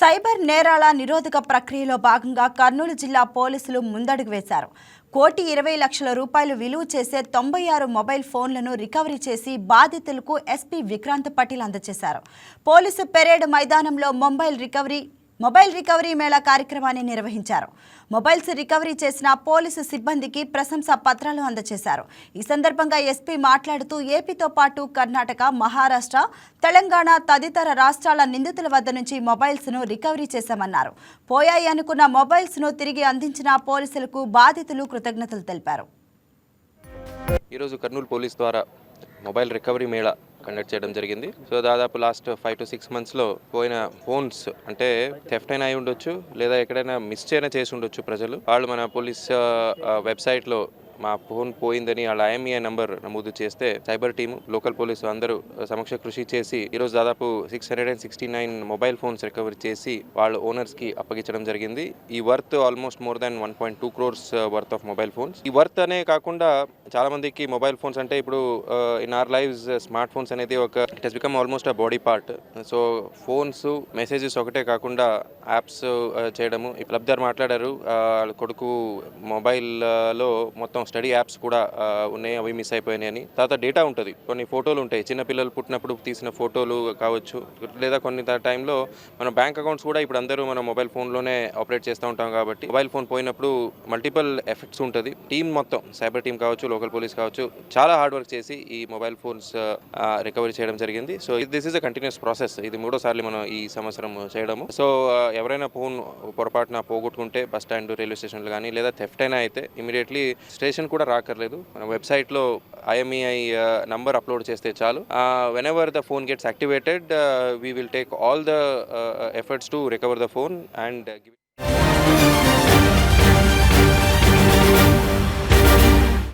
Cyber నేరాల నిరోధక ప్రక్రియలో భాగంగా కర్నూలు జిల్లా పోలీసులు ముందడుగు వేశారు. కోటి ఇరవై లక్షల రూపాయలు విలువ చేసే తొంభై ఆరు మొబైల్ ఫోన్లను రికవరీ చేసి బాధితులకు ఎస్పీ విక్రాంత్ పటేల్ అందజేశారు. పోలీసు పెరేడ్ మైదానంలో mobile recovery mobile recovery mela కార్యక్రమాన్ని నిర్వహించారు. మొబైల్స్ రికవరీ చేసిన పోలీసు సిబ్బందికి ప్రశంసా పత్రాలు అందజేశారు. ఈ సందర్భంగా ఎస్పీ మాట్లాడుతూ ఏపీతో పాటు కర్ణాటక మహారాష్ట్ర తెలంగాణ తదితర రాష్ట్రాల నిందితుల వద్ద నుంచి మొబైల్స్ను రికవరీ చేశామన్నారు. పోయాయి అనుకున్న మొబైల్స్ను తిరిగి అందించిన పోలీసులకు బాధితులు కృతజ్ఞతలు తెలిపారు. ఈరోజు కర్నూలు పోలీస్ ద్వారా మొబైల్ రికవరీ మేళా కండక్ట్ చేయడం జరిగింది. సో దాదాపు లాస్ట్ ఫైవ్ టు సిక్స్ మంత్స్లో పోయిన ఫోన్స్ అంటే థెఫ్ట్ అయినా అయి ఉండొచ్చు లేదా ఎక్కడైనా మిస్ అయినా చేసి ఉండొచ్చు ప్రజలు. వాళ్ళు మన పోలీస్ వెబ్సైట్లో మా ఫోన్ పోయిందని వాళ్ళ ఐఎంఈఐ నంబర్ నమోదు చేస్తే సైబర్ టీము లోకల్ పోలీసు అందరూ సమక్ష కృషి చేసి ఈరోజు దాదాపు six hundred and sixty nine mobile phones recovery చేసి వాళ్ళ ఓనర్స్కి అప్పగించడం జరిగింది. ఈ worth almost more than one point two crores worth of mobile phones ఈ వర్త్ అనే కాకుండా చాలా మందికి మొబైల్ ఫోన్స్ అంటే ఇప్పుడు in our lives smart phones అనేది ఒక it has become almost a body part so phones messages ఒకటే కాకుండా యాప్స్ చేయడము. లబ్ధారు మాట్లాడారు వాళ్ళ కొడుకు మొబైల్లో మొత్తం స్టడీ యాప్స్ కూడా ఉన్నాయి అవి మిస్ అయిపోయినాయి అని. తర్వాత డేటా ఉంటుంది. కొన్ని ఫోటోలు ఉంటాయి. చిన్నపిల్లలు పుట్టినప్పుడు తీసిన ఫోటోలు కావచ్చు. లేదా కొన్ని టైంలో మన బ్యాంక్ అకౌంట్స్ కూడా ఇప్పుడు అందరూ మన మొబైల్ ఫోన్లోనే ఆపరేట్ చేస్తూ ఉంటాం కాబట్టి మొబైల్ ఫోన్ పోయినప్పుడు మల్టిపల్ ఎఫెక్ట్స్ ఉంటుంది. టీం మొత్తం సైబర్ టీం కావచ్చు లోకల్ పోలీస్ కావచ్చు చాలా హార్డ్ వర్క్ చేసి ఈ మొబైల్ ఫోన్స్ రికవరీ చేయడం జరిగింది. So this is a continuous process ఇది మూడోసార్లు మనం ఈ సంవత్సరం చేయడము. సో ఎవరైనా ఫోన్ పొరపాటున పోగొట్టుకుంటే బస్ స్టాండ్ రైల్వే స్టేషన్లు కానీ లేదా థెఫ్ట్ అయినా అయితే ఇమీడియట్లీ స్టేషన్ కూడా రాకర్లేదు. మన వెబ్సైట్లో ఐఎంఈఐ నంబర్ అప్లోడ్ చేస్తే చాలు. Whenever the phone gets activated we will take all the efforts to recover the phone and give